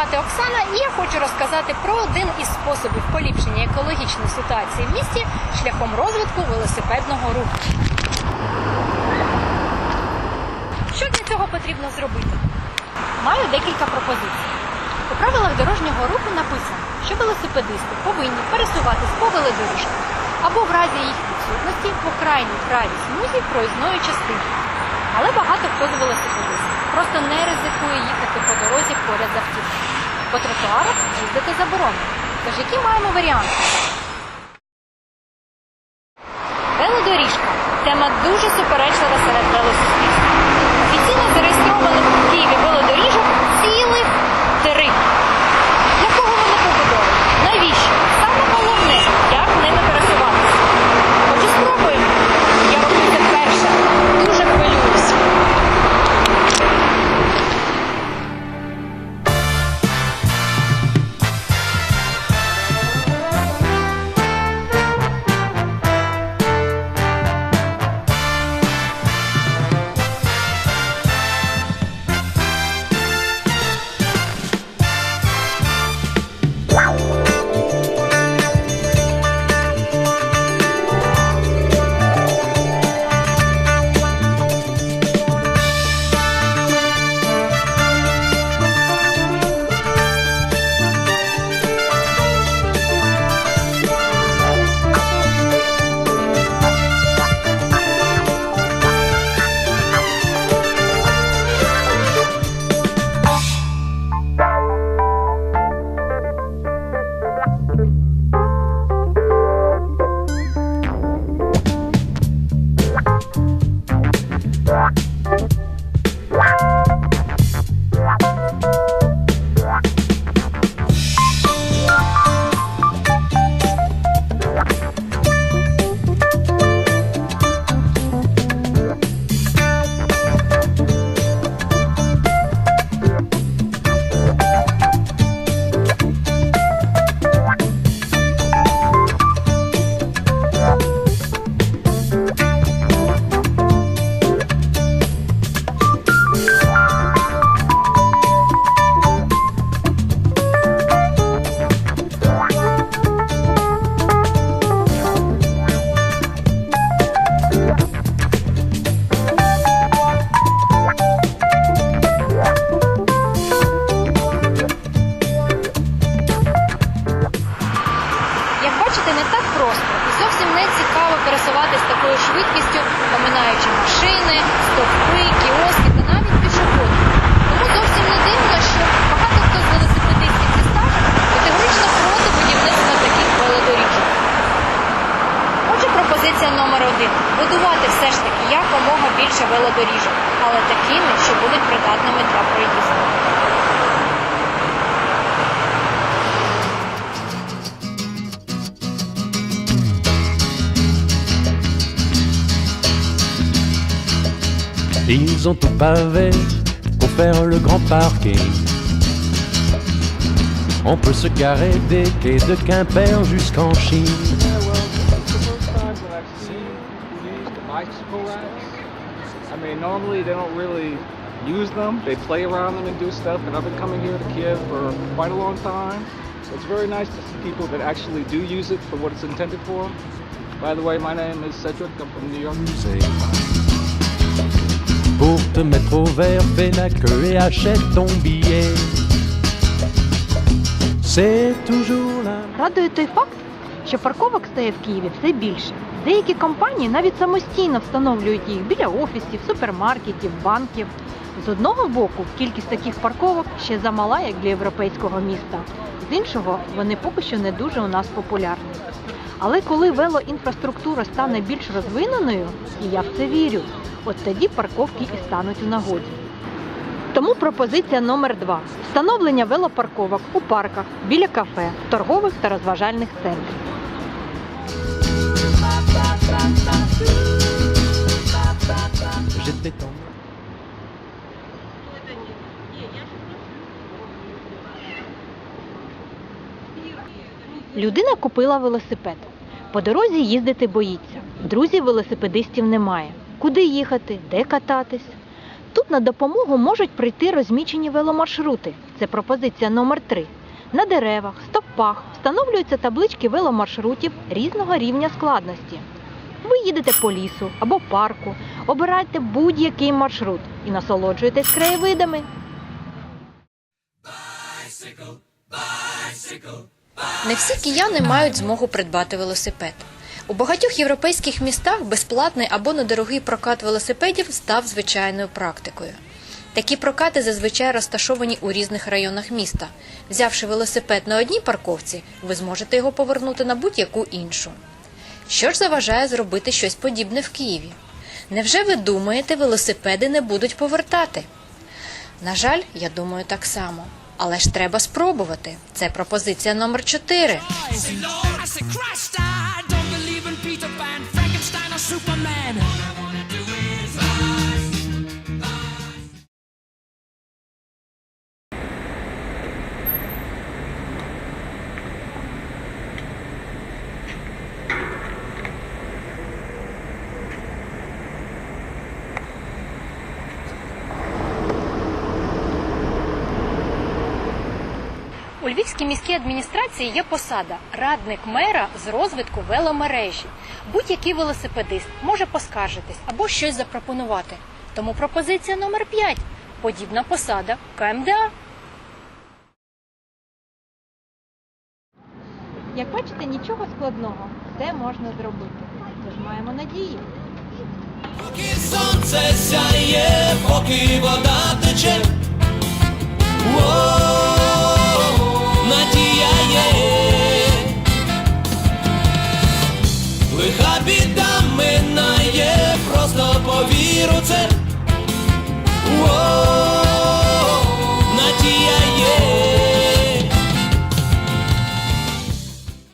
звати Оксана, і я хочу розказати про один із способів поліпшення екологічної ситуації в місті шляхом розвитку велосипедного руху. Що для цього потрібно зробити? Маю декілька пропозицій. У правилах дорожнього руху написано, що велосипедисти повинні пересуватись по велодоріжках або в разі їх відсутності по крайній правій смузі проїзної частини. Але багато хто з велосипедистів просто не ризикує їхати по дорозі поряд з автівкою. По тротуарах їздити заборонено. Тож які маємо варіанти? Велодоріжка тема дуже суперечлива серед велосуспільства. Офіційно зареєстрованих в Києві велодоріжок цілих три. Зовсім не цікаво пересуватись такою швидкістю, оминаючи машини, стовпи, кіоски та навіть пішоходів. Тому зовсім не дивно, що багато хто з велосипедистів зі стажем категорично проти будівництва таких велодоріжок. Отже, пропозиція номер один будувати все ж таки якомога більше велодоріжок, але такими, що будуть придатними для проїзду. Ils ont tout pavé pour faire le grand parking. On peut se garer des quais de Quimper jusqu'en Chine. I mean, normally they don't really use them. They play around them and do stuff, and I've been coming here to Kiev for quite a long time. It's very nice to see people that actually do use it for what it's intended for. By the way, my name is Cedric. I'm from New York. Te mettre au vert, fais la queue et achète ton billet. C'est toujours la Радує той факт, що парковок стає в Києві все більше. Деякі компанії навіть самостійно встановлюють їх біля офісів, супермаркетів, банків. З одного боку, кількість таких парковок ще замала, як для європейського міста. З іншого, вони поки що не дуже у нас популярні. Але коли велоінфраструктура стане більш розвиненою, і я в це вірю, от тоді парковки і стануть у нагоді. Тому пропозиція номер два встановлення велопарковок у парках, біля кафе, торгових та розважальних центрів. Людина купила велосипед. По дорозі їздити боїться. Друзів велосипедистів немає. Куди їхати, де кататись? Тут на допомогу можуть прийти розмічені веломаршрути. Це пропозиція номер 3 На деревах, стовпах встановлюються таблички веломаршрутів різного рівня складності. Ви їдете по лісу або парку, обирайте будь-який маршрут і насолоджуєтесь краєвидами. Не всі кияни мають змогу придбати велосипед. У багатьох європейських містах безплатний або недорогий прокат велосипедів став звичайною практикою. Такі прокати зазвичай розташовані у різних районах міста. Взявши велосипед на одній парковці, ви зможете його повернути на будь-яку іншу. Що ж заважає зробити щось подібне в Києві? Невже ви думаєте, велосипеди не будуть повертати? На жаль, я думаю так само. Але ж треба спробувати. Це пропозиція номер 4. Superman. У Львівській міській адміністрації є посада радник мера з розвитку веломережі. Будь-який велосипедист може поскаржитись або щось запропонувати. Тому пропозиція номер 5 подібна посада КМДА. Як бачите, нічого складного, все можна зробити. Тож маємо надію. Поки сонце сяє, поки вода лиха біда.